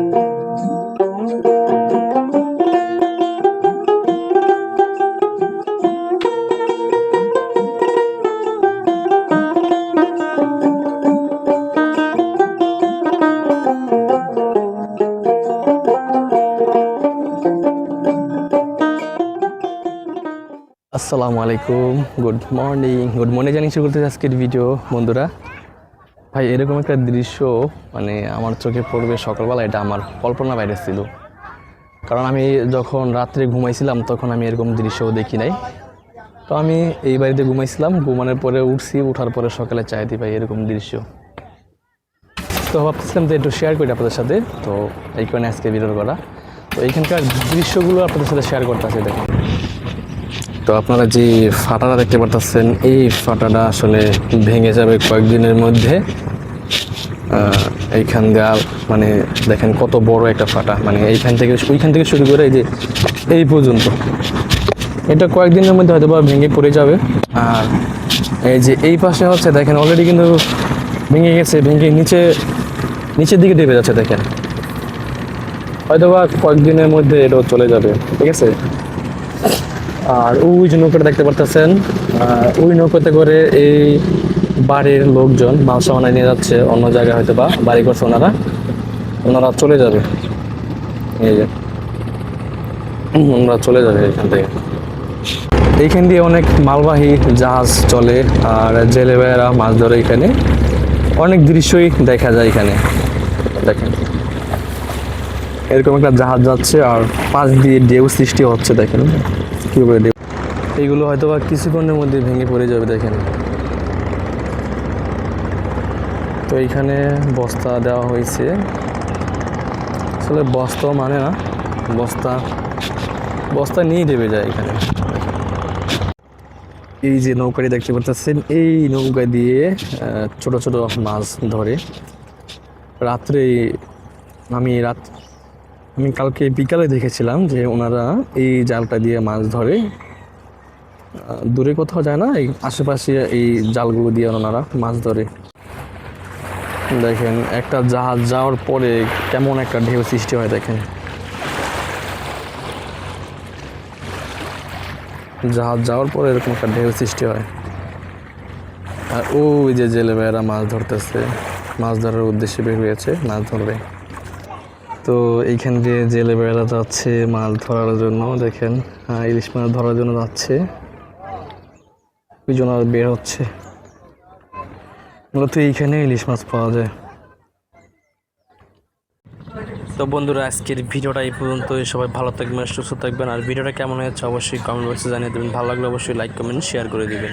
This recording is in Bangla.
আসসালামু আলাইকুম গুড মর্নিং গুড মর্নিং জানিয়ে শুরু করতে আজকের ভিডিও বন্ধুরা ভাই, এরকম একটা দৃশ্য মানে আমার চোখে পড়বে সকালবেলা, এটা আমার কল্পনা বাইরে ছিল। কারণ আমি যখন রাত্রে ঘুমাইছিলাম, তখন আমি এরকম দৃশ্য দেখি নাই। তো আমি এই বাড়িতে ঘুমাইছিলাম, ঘুমানোর পরে উঠছি, উঠার পরে সকালে চাইতে পাই এরকম দৃশ্য। তো ভাবতেছিলাম তো একটু শেয়ার করি আপনাদের সাথে, তো এই কারণে আজকে ভিডিও করা। তো এইখানকার দৃশ্যগুলো আপনাদের সাথে শেয়ার করতে আছে দেখুন। তো আপনারা যে ফাটাটা দেখতে পারতেছেন, এই ফাটাটা আসলে ভেঙে যাবে কয়েকদিনের মধ্যে। এইখান দেওয়াল মানে দেখেন কত বড় একটা ফাটা। মানে এইখান থেকে, ওইখান থেকে শুরু করে এই যে এই পর্যন্ত। এটা কয়েকদিনের মধ্যে হয়তো বা ভেঙে পড়ে যাবে। আর এই যে এই পাশে হচ্ছে, দেখেন অলরেডি কিন্তু ভেঙে গেছে, ভেঙে নিচে, নিচের দিকে দেবে যাচ্ছে, দেখেন। হয়তো বা কয়েকদিনের মধ্যে এটাও চলে যাবে, ঠিক আছে? আর ওই যে নৌকাটা দেখতে পারতেছেন ওই নৌকাতে করে এই বাড়ির লোকজন মাল সামানা নিয়ে যাচ্ছে, অন্য জায়গায় হয়তো বা বাড়ি করছে ওনারা। ওনারা চলে যাবে। এই যে। ওনারা চলে যাবে এখান থেকে। এইখান দিয়ে অনেক মালবাহী জাহাজ চলে, আর জেলে ভাইয়েরা মাছ ধরে এখানে। অনেক দৃশ্যই দেখা যায় এখানে। দেখেন। এরকম একটা জাহাজ যাচ্ছে, আর পাশ দিয়ে ঢেউ সৃষ্টি হচ্ছে, দেখেন। কীভাবে ঢেউ এইগুলো হয়তো বা কিছুক্ষণের মধ্যে ভেঙে পড়ে যাবে, দেখেন। তো এইখানে বস্তা দেওয়া হয়েছে। আসলে বস্তা মানে না, বস্তা বস্তা নিয়ে দেবে যায় এখানে। এই যে নৌকাটি দেখতে পাচ্ছেন, এই নৌকা দিয়ে ছোট ছোট মাছ ধরে। রাত্রে, আমি রাত আমি কালকে বিকালে দেখেছিলাম যে ওনারা এই জালটা দিয়ে মাছ ধরে দূরে কোথাও যায় না, এই আশেপাশে এই জালগুলো দিয়ে ওনারা মাছ ধরে। দেখেন, একটা জাহাজ যাওয়ার পরে কেমন একটা ঢেউ সৃষ্টি হয়, দেখেন। জাহাজ যাওয়ার পরে এরকম একটা ঢেউ সৃষ্টি হয়। আর ওই যে জেলে ভাইয়েরা মাছ ধরতেছে, মাছ ধরার উদ্দেশ্যে বের হয়েছে, মাছ ধরবে। তো এইখান দিয়ে জেলে বেড়া যাচ্ছে মাছ ধরার জন্য, দেখেন ইলিশ মাছ ধরার জন্য যাচ্ছে। জন্য আর বের হচ্ছে। মূলত এইখানে ইলিশ মাছ পাওয়া যায়। তো বন্ধুরা, আজকের ভিডিওটা এই পর্যন্ত সবাই ভালো থাকবেন, সুস্থ থাকবেন। আর ভিডিওটা কেমন হয়েছে অবশ্যই কমেন্ট বক্সে জানিয়ে দেবেন। ভালো লাগলে অবশ্যই লাইক কমেন্ট শেয়ার করে দিবেন।